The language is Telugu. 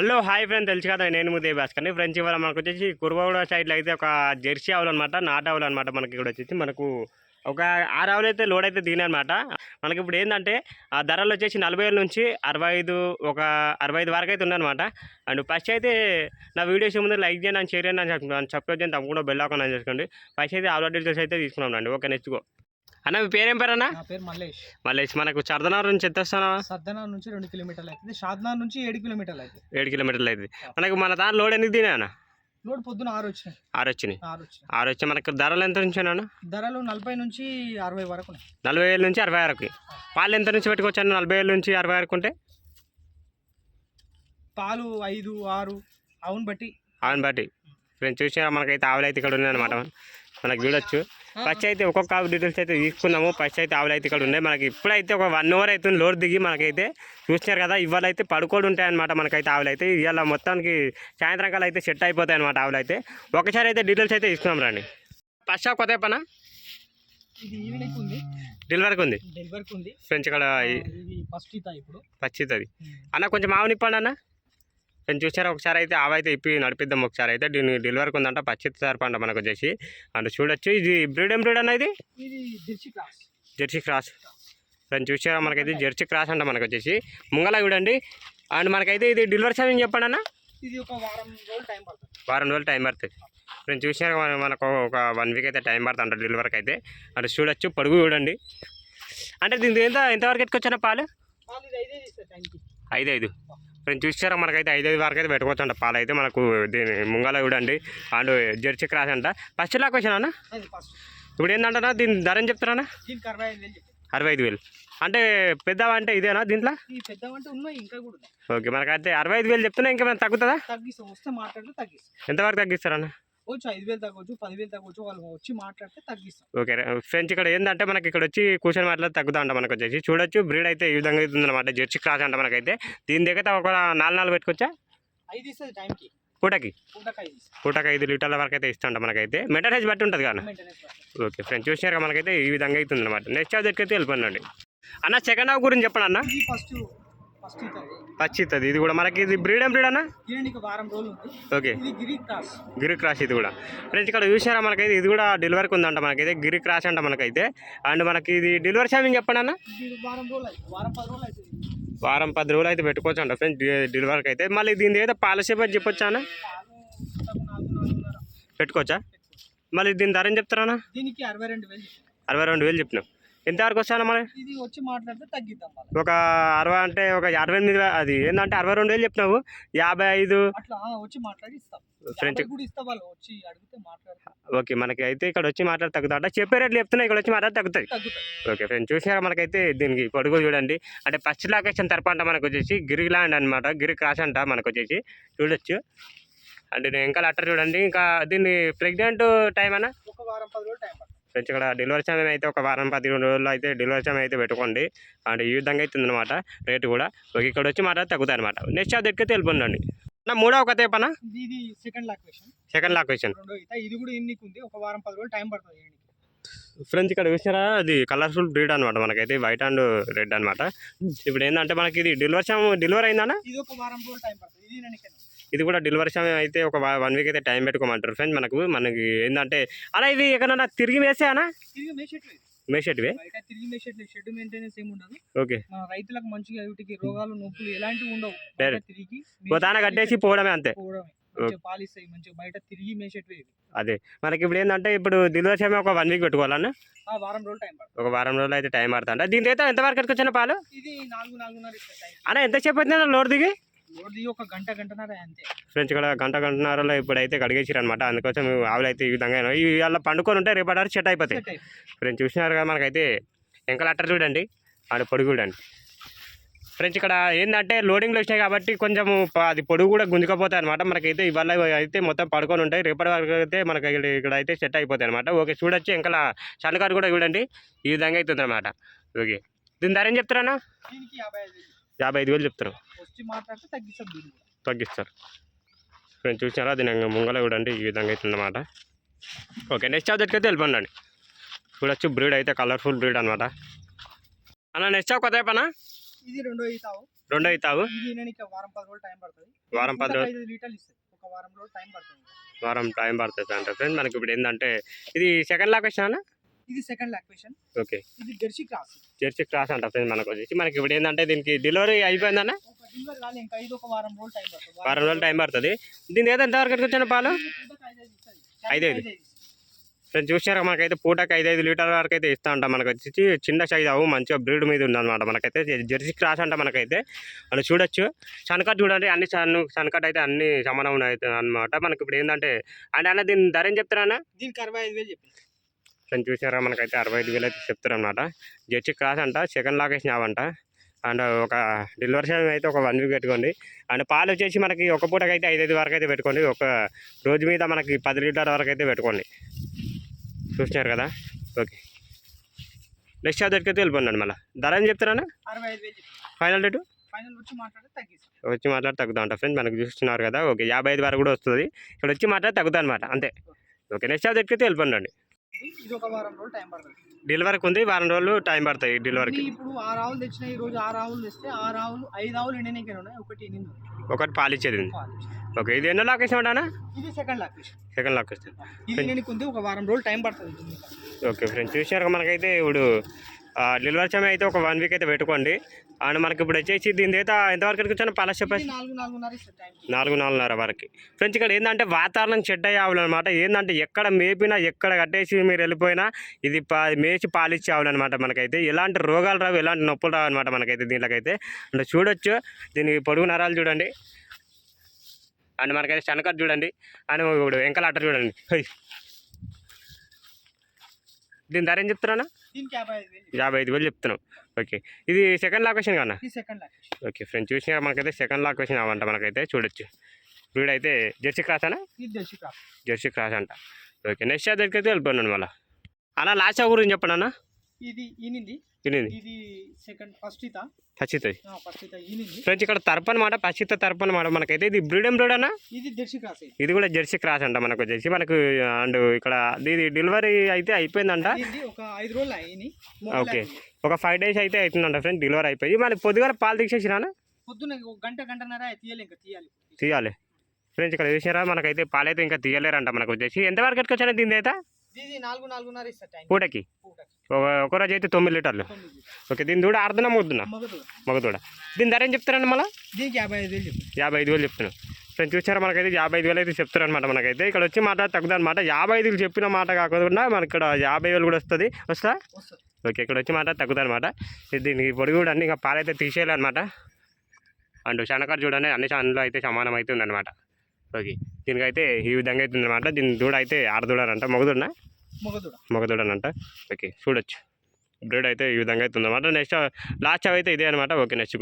హలో హాయ్ ఫ్రెండ్ తెలుసు కదా నేను ముదే భాస్కర్ని ఫ్రెండ్స్ ఇవాళ మనకు వచ్చేసి కుర్బగూడ సైడ్లో అయితే ఒక జెర్సీ ఆవులు అనమాట నాటు ఆవులు అనమాట మనకి ఇక్కడ వచ్చేసి. మనకు ఒక ఆరు ఆవులు అయితే లోడ్ అయితే దిగినాయన్నమాట మనకి ఇప్పుడు ఏంటంటే ఆ ధరలు వచ్చేసి నలభై ఏళ్ళ నుంచి అరవై ఐదు ఒక అరవై ఐదు వరకు అయితే ఉందన్నమాట అండ్ ఫస్ట్ అయితే నా వీడియోస్ ముందు లైక్ చేయండి అని షేర్ చేయండి అని చెప్తున్నాను సబ్స్క్రైబ్ చేయండి తప్పకుండా బెల్ ఆకాన్ అని చేసుకోండి. ఫస్ట్ అయితే ఆవుల డీటెయిల్స్ అయితే తీసుకున్నాం అండి ఓకే నెక్స్ట్ గో. అన్న మీ పేరేం పేరు అన్న నా పేరు మల్లేష్. మళ్ళీ మనకు చర్దనార్ నుంచి ఎంత వస్తానా సద్దనా నుంచి రెండు కిలోమీటర్లు అవుతుంది. షాద్నార్ నుంచి ఏడు కిలోమీటర్లు అవుతుంది. ఏడు కిలోమీటర్లు అయితే మనకు మన దాని లోడ్ ఎందుకు తినా అన్న? లోడ్ పొద్దున ఆరు వచ్చినాయి. ఆరు వచ్చినాయి. ఆరు వచ్చినాయి. ఆరు వచ్చి మనకు ధరలు ఎంత నుంచి అన్న? ధరలు నలభై నుంచి అరవై వరకు నలభై వేల నుంచి అరవై వరకు పాలు ఎంత నుంచి పెట్టుకోవచ్చు నలభై వేల నుంచి అరవై వరకు ఉంటే? పాలు ఐదు ఆరు అవును బట్టి. అవును బట్టి. ఫ్రెండ్స్ చూసినా మనకైతే ఆవులు అయితే ఇక్కడ ఉన్నాయన్నమాట మనకి చూడొచ్చు. ఫస్ట్ అయితే ఒక్కొక్క ఆవు డీటెయిల్స్ అయితే తీసుకున్నాము. ఫస్ట్ అయితే ఆవులు అయితే ఇక్కడ ఉన్నాయి. మనకి ఇప్పుడైతే ఒక వన్ అవర్ అవుతుంది లోడ్ దిగి మనకైతే చూసినారు కదా ఇవాళ అయితే పడుకోడు ఉంటాయన్నమాట మనకైతే ఆవులు అయితే. ఇవాళ మొత్తానికి సాయంత్రం కాలం అయితే సెట్ అయిపోతాయి అనమాట ఆవులు అయితే. ఒకసారి అయితే డీటెయిల్స్ అయితే తీసుకున్నాం రండి. ఫస్ట్ షాప్ కొత్త పనా డెలివరీకి ఉంది. డెలివరీకి ఉంది. ఫ్రెండ్స్ ఇక్కడ పచ్చిది అన్న కొంచెం ఆవుని ఇప్పండి అన్న. నేను చూసారా ఒకసారి అయితే ఆవు అయితే ఇప్పి నడిపిద్దాం ఒకసారి అయితే దీని డెలివరీకి ఉందంట పచ్చిది సరిపంట మనకు వచ్చేసి అండ్ చూడొచ్చు ఇది బ్రీడ్ ఏం బ్రీడ్ అన్న ఇది? ఇది దిర్చి క్లాస్ జెర్సీ క్రాస్. దాన్ని చూసారా మనకైతే జెర్సీ క్రాస్ అంట మనకు వచ్చేసి. ముంగల చూడండి. అండ్ మనకైతే ఇది డెలివరీ సమయం చెప్పండి అన్న? ఇది ఒక వారం రోజులు టైం పడుతుంది. వారం రోజులు టైం పడుతుంది. నేను మన- మనకు ఒక వన్ వీక్ అయితే టైం పడుతుంది అంట డెలివరీకి అయితే. అంటే చూడొచ్చు పొడుగు చూడండి. అంటే దీని ఎంత ఎంతవరకు ఎత్తుకొచ్చిన పాలు? ఐదే ఐదు ఐదు ఫ్రెండ్స్ చూసారా? మనకైతే ఐదు ఐదు వరకు అయితే పెట్టుకోవచ్చు అంట పాలు. అయితే మనకు దీని ముంగల చూడండి అండ్. జెర్సీ క్రాస్ అంట. ఫస్ట్ లాక్ వచ్చానా అన్న? ఇప్పుడు ఏంటంటారా దీని ధర ఏం చెప్తారా అరవై ఐదు వేలు అంటే పెద్దవా అంటే ఇదేనా దీంట్లో? ఓకే మనకైతే అరవై ఐదు వేలు చెప్తున్నా ఇంకేమైనా తగ్గుతుందా? ఎంతవరకు తగ్గిస్తారన్న? వచ్చు ఐదు వేలు తగ్గవచ్చు పదివేలు తగ్గవచ్చు వాళ్ళు వచ్చి మాట్లాడితే తగ్గిస్తాం. ఓకే ఫ్రెండ్స్ ఇక్కడ ఏంటంటే మనకి ఇక్కడ వచ్చి కూర్చొని మాట్లాడి తగ్గుతా అంట మనకు వచ్చేసి. చూడొచ్చు బ్రీడ్ అయితే ఈ విధంగా అవుతుంది అనమాట జెర్సీ క్రాస్ అంట మనకైతే. దీని దగ్గర ఒక నాలుగు నాలుగు పెట్టుకోవచ్చా? ఐదు ఇస్తుంది టైంకి. పూటకి? పూటకి ఐదు లీటర్ల వరకు అయితే ఇస్తాంట మనకైతే. మెయింటెనెన్స్ బట్టి ఉంటుంది కానీ. ఓకే ఫ్రెండ్స్ చూసినారు మనకైతే ఈ విధంగా అవుతుంది అనమాట నెక్స్ట్ దగ్గరికి అయితే వెళ్ళిపోయినండి అన్న సెకండ్ హాఫ్ గురించి చెప్పండి అన్న. ఫస్ట్ పచ్చిస్తుంది ఇది కూడా మనకి ఇది బ్రీడ్ ఏం బ్రీడ్ అన్న? ఓకే. గిరి క్రాస్. ఇది కూడా. ఫ్రెండ్స్ ఇక్కడ చూసారా మనకైతే? ఇది కూడా డెలివరీకి ఉందంట మనకైతే. గిరి క్రాస్ అంట మనకైతే. అండ్ మనకి ఇది డెలివరీ సమయం చెప్పండి అన్న? వారం పది రోజులు అయితే పెట్టుకోవచ్చు అంట ఫ్రెండ్స్ డెలివరీకి అయితే. మళ్ళీ దీని ఏదో పాలసీ అని చెప్పొచ్చా అన్న? పెట్టుకోవచ్చా? మళ్ళీ దీని ధర ఏం దీనికి అరవై రెండు వేలు చెప్పాను. ఎంతవరకు వస్తాను మరి? ఇది వచ్చి మాట్లాడితే తగ్గిద్దాం వాళ్ళు ఒక అరవై అంటే ఒక అరవై ఎనిమిది అది ఏంటంటే అరవై రెండు వేలు చెప్పినావు. యాభై ఐదు. అట్లా ఆ, వచ్చి మాట్లాడి ఇస్తాం. ఫ్రెండ్స్ యాభై కూడా ఇస్తా వాళ్ళు వచ్చి అడిగితే మాట్లాడితే. ఓకే మనకి అయితే ఇక్కడ వచ్చి మాట్లాడి తగ్గుతా అంటే చెప్పే రేట్లు చెప్తున్నా ఇక్కడ వచ్చి మాట్లాడి తగ్గుతాయి. ఓకే ఫ్రెండ్స్ చూసారా మనకైతే దీనికి పొడుగు చూడండి. అంటే ఫస్ట్ లొకేషన్ తరపు అంట మనకు వచ్చేసి గిరి ల్యాండ్ అనమాట గిరి క్రాస్ అంట మనకు వచ్చేసి. చూడొచ్చు. అంటే నేను ఇంకా లెటర్ చూడండి. ఇంకా దీన్ని ప్రెగ్నెంట్ టైం అన్న? ఒక వారం పది రోజులు టైం ఫ్రెండ్స్ ఇక్కడ డెలివరీ సమయం అయితే ఒక వారం పది రోజుల్లో అయితే డెలివరీ సమయం అయితే పెట్టుకోండి. అంటే ఈ విధంగా అయితే ఉందన్నమాట రేటు కూడా. ఇక్కడ వచ్చి మాట తగ్గుతాయి అనమాట నెక్స్ట్ అది ఎక్కితే వెళ్ళిపోండి నా ఇది సెకండ్ సెకండ్ ఇది కూడా ఉంది ఒక వారం పది రోజులు టైం పడుతుంది ఎన్నికి ఫ్రెండ్స్ ఇక్కడ చూసినారా? అది కలర్ఫుల్ బ్రీడ్ అనమాట మనకైతే వైట్ అండ్ రెడ్ అనమాట ఇప్పుడు ఏంటంటే మనకి ఇది డెలివరీ డెలివరీ అయిందన్నా ఇది ఒక వారం రోజులు టైం పడుతుంది. ఇది ఇది కూడా డెలివరీ సమయం అయితే ఒక వన్ వీక్ అయితే టైం పెట్టుకోమంటారు ఫ్రెండ్స్ మనకు మనకి ఏంటంటే అలా ఇది ఎక్కడన్నా తిరిగి వేసే అన్న తిరిగి మేషెట్లు ఇది. మేషేటివి బయట తిరిగి మేషెట్లు షెడ్ మెయింటెనెన్స్ ఏమి ఉండదు. ఓకే. మన రైతులకు మంచిగా వీటికి రోగాలు నొప్పులు ఎలాంటివి ఉండవు. బయట Direct. తిరిగి దాన కట్టేసి పోవడమే అంతే. పోవడమే. మంచిగా పాలిస్తాయి మంచిగా బయట తిరిగి మేసేటివి ఇవి. అదే. మనకి ఇప్పుడు ఏంటంటే ఇప్పుడు డెలివరీ సమయం ఒక వన్ వీక్ పెట్టుకోవాలన్న ఆ వారం రోజులు టైం పడుతుంది. ఒక వారం రోజులు అయితే టైం పడుతుంట దీని అయితే ఎంతవరకు వచ్చిన పాలు? ఇది నాలుగు నాలుగున్నర ఇస్తారు టైం అన్న ఎంతసేపు అవుతుంది లోడ్ దిగి? లోడ్ దిగి ఒక గంట గంటన్నర అంతే. ఫ్రెండ్స్ ఇక్కడ గంట గంటన్నరలో ఇప్పుడైతే కడిగేసారు అనమాట అందుకోసం ఆవులు అయితే ఈ విధంగా. ఇవి ఇలా పండుకొని ఉంటే రేపటి సెట్ అయిపోతాయి. ఫ్రెండ్స్ చూసినారు కదా మనకైతే ఎంకల అట్టర్ చూడండి. ఆడ పొడుగు చూడండి. ఫ్రెండ్స్ ఇక్కడ ఏంటంటే లోడింగ్లో వచ్చినాయి కాబట్టి కొంచెం అది పొడుగు కూడా గుంజుకపోతాయి అనమాట మనకైతే ఇవాళ అయితే మొత్తం పడుకొని ఉంటాయి. రేపటి వరకు అయితే మనకి ఇక్కడ అయితే సెట్ అయిపోతాయి అనమాట ఓకే చూడొచ్చు. ఎంకల చల్లకారు కూడా చూడండి. ఈ విధంగా అవుతుంది అనమాట ఓకే. దీని ధర ఏం చెప్తారన్నా? దీనికి యాభై ఐదు వేలు. చెప్తారు. తగ్గిస్తారు. ఫ్రెండ్స్ చూసారా దీని ముంగల చూడండి ఈ విధంగా అవుతుంది అనమాట ఓకే నెక్స్ట్ దగ్గరికి అయితే వెళ్ళిపోండి చూడొచ్చు బ్రీడ్ అయితే కలర్ఫుల్ బ్రీడ్ అనమాట అన్న నెక్స్ట్ కొత్త పనా ఇది రెండో ఈతావు. రెండో అవుతావు నేను వారం పది రోజులు టైం పడుతుంది. వారం పది రోజులు? లీటర్లు ఇస్తుంది ఒక వారం రోజులు టైం పడుతుంది. వారం టైం పడుతుంది అంట. ఫ్రెండ్ మనకి ఇప్పుడు ఏంటంటే ఇది సెకండ్ లాక్ వచ్చినా ఇది సెకండ్ లాక్వేషన్ ఓకే. ఇది జెర్సీ క్రాస్. చర్చి క్రాస్ అంట మనకు వచ్చేసి. మనకి ఇప్పుడు ఏంటంటే దీనికి డెలివరీ అయిపోయిందన్న వారం రోజులు టైం పడుతుంది. దీని ఏదో ఎంతవరకు వచ్చిన పాలు? ఐదైదు ఇస్తది. ఐదైదు. ఐదైదు ఇస్తది. ఫ్రెండ్ చూసారా మనకైతే పూటకి ఐదు ఐదు లీటర్ల వరకు అయితే ఇస్తా ఉంటాం మనకు వచ్చి చిన్న సైజ్ అవు మంచిగా బ్రీడ్ మీద ఉందన్నమాట మనకైతే. జెర్సీ క్రాస్ అంట మనకైతే. మనం చూడొచ్చు. సన్కట్ చూడండి అన్ని సన్ సన్కట్ అయితే అన్ని సమానం ఉన్నాయి అనమాట మనకి ఇప్పుడు ఏంటంటే అంటే అన్న దీని ధర ఏం చెప్తారా అన్న? దీనికి అరవై ఐదు వేలు ఫ్రెండ్ చూసారా మనకైతే అరవై ఐదు వేలు అయితే చెప్తారు అనమాట జెర్సీ క్రాస్ అంట సెకండ్ లాకేషన్ అవంట అండ్ ఒక డెలివరీ సమయం అయితే ఒక వన్ వీక్ పెట్టుకోండి. అండ్ పాలు వచ్చేసి మనకి ఒక పూటకి అయితే ఐదు ఐదు వరకు అయితే పెట్టుకోండి. ఒక రోజు మీద మనకి పది లీటర్ వరకు అయితే పెట్టుకోండి. చూసినారు కదా? ఓకే. నెక్స్ట్ షాప్ దగ్గరికి వెళ్ళిపోండి మళ్ళీ. ధర ఏం చెప్తారా ఫైనల్ రేటు? వచ్చి మాట్లాడి తగ్గుతా ఉంటా ఫ్రెండ్ మనకు చూస్తున్నారు కదా? ఓకే యాభై ఐదు వరకు కూడా వస్తుంది. ఇక్కడ వచ్చి మాట్లాడి తగ్గుతా అనమాట అంతే. ఓకే నెక్స్ట్ షాప్ దగ్గరికి వెళ్ళిపోండి ఇది- ఇది ఒక వారం రోజులు టైం పడుతుంది డెలివరీకి ఉంది వారం రోజులు టైం పడతాయి డెలివరీకి ఇప్పుడు ఆరు ఆవులు తెచ్చిన ఈ రోజు ఆరు ఆవులు తెస్తే ఆరు ఆవులు ఐదు ఆవులు ఎండనీకే ఉన్నాయి ఒకటి ఎనిమిది. ఒకటి పాలు ఇచ్చేది ఉంది. పాలు. ఓకే ఇది ఎన్నో లాకేషన్ ఉంటానా ఇది సెకండ్ లాక్వేషన్ సెకండ్ లాకేషన్ ఇది ఉంది ఒక వారం రోజులు టైం పడుతుంది. ఓకే ఫ్రెండ్స్ కదా మనకైతే ఇప్పుడు ఆ, డెలివరీ సమయం అయితే ఒక వన్ వీక్ అయితే పెట్టుకోండి. అండ్ మనకి ఇప్పుడు వచ్చేసి దీని అయితే ఎంతవరకు వచ్చాను? పాల ఇది చెప్పేసి? నాలుగు నాలుగున్నర వరకు. ఫ్రెండ్స్ ఇక్కడ ఏంటంటే వాతావరణం చెడ్డ ఆవులు అనమాట ఏంటంటే ఎక్కడ మేపినా ఎక్కడ కట్టేసి మీరు వెళ్ళిపోయినా ఇది మేసి పాలిచ్చే ఆవులు అనమాట మనకైతే. ఎలాంటి రోగాలు రావు ఎలాంటి నొప్పులు రావు అనమాట మనకైతే దీంట్లోకైతే. అంటే చూడొచ్చు దీని పొడుగు నరాలు చూడండి. అండ్ మనకైతే శనకట్ చూడండి. అండ్ ఇప్పుడు వెంకలాట చూడండి. దీని ధర ఏం చెప్తున్నానా దీనికి యాభై ఐదు వేలు చెప్తున్నాం. ఓకే. ఇది సెకండ్ లొకేషన్ కన్నా? ఓకే ఫ్రెండ్స్ చూసినా మనకైతే సెకండ్ లొకేషన్ అవంట మనకైతే చూడొచ్చు. వీడు అయితే జెర్సీ క్రాస్ అనా? Jersey cross. అంట. ఓకే నెక్స్ట్ దగ్గరికి అయితే వెళ్ళిపోయాను మళ్ళీ. అలా లాస్ట్ గురించి చెప్పండి అన్న. ఇది ఈనింది సెకండ్ ఫస్ట్ ఇత ఫ్రెండ్స్ ఇక్కడ తరపు అనమాట పచ్చిత తరపు అనమాట మనకైతే ఇది బ్రీడెం బ్రీడ్ అన్న? ఇది జెర్సీ క్రాస్ ఇది ఇది కూడా జెర్సీ క్రాస్ అంట మనకు వచ్చేసి మనకు అండ్ ఇక్కడ ఇది డెలివరీ అయితే అయిపోయిందంట. ఇది ఒక ఐదు రోజులు అయ్యి ఓకే. ఒక ఫైవ్ డేస్ అయితే అవుతుందంట ఫ్రెండ్ డెలివరీ అయిపోయి మనకి పొద్దుగాల పాలు తీసేసినా పొద్దున్న గంట గంటన్నర తీయాలి ఇంకా తీయాలి. తీయాలి. ఫ్రెండ్స్ ఇక్కడ చూసారా మనకైతే పాలైతే ఇంకా తీయలేరంట మనకు వచ్చేసి ఎంత వరకు వచ్చాను దీని అయితే నాలుగు నాలుగున్నర ఇస్తారు టైం పూటకి. ఒక- రోజు అయితే తొమ్మిది లీటర్లు. ఓకే దీని దూడ ఆరుదన ముద్దున? మగదు మగదూడ. దీని ధర ఏం చెప్తారండి మళ్ళీ? దీనికి యాభై ఐదు వేలు యాభై ఐదు వేలు చెప్తున్నాను ఫ్రెండ్స్ చూసారా మనకైతే యాభై ఐదు వేలు అయితే చెప్తారనమాట మనకైతే. ఇక్కడ వచ్చి మాట తగ్గుతుంది అనమాట యాభై ఐదు చెప్పిన మాట కాకుండా మనకి ఇక్కడ యాభై వేలు కూడా వస్తుంది. వస్తా? ఓకే ఇక్కడ వచ్చి మాట తగ్గుతుంది అనమాట దీనికి పొడి కూడా అన్ని ఇంకా పాలైతే తీసేయాలన్నమాట. అండ్ శనకారు చూడండి అన్ని అందులో అయితే సమానం అవుతుంది అనమాట ఓకే. దీనికైతే ఈ విధంగా అవుతుంది అనమాట దీని దూడ అయితే ఆరు దూడనంట. మగదూడన? మగదుడ. మగదూడనంట. ఓకే చూడొచ్చు. బ్రీడ్ అయితే ఈ విధంగా అవుతుంది అనమాట నెక్స్ట్ లాస్ట్ అయితే ఇదే అనమాట ఓకే నెక్స్ట్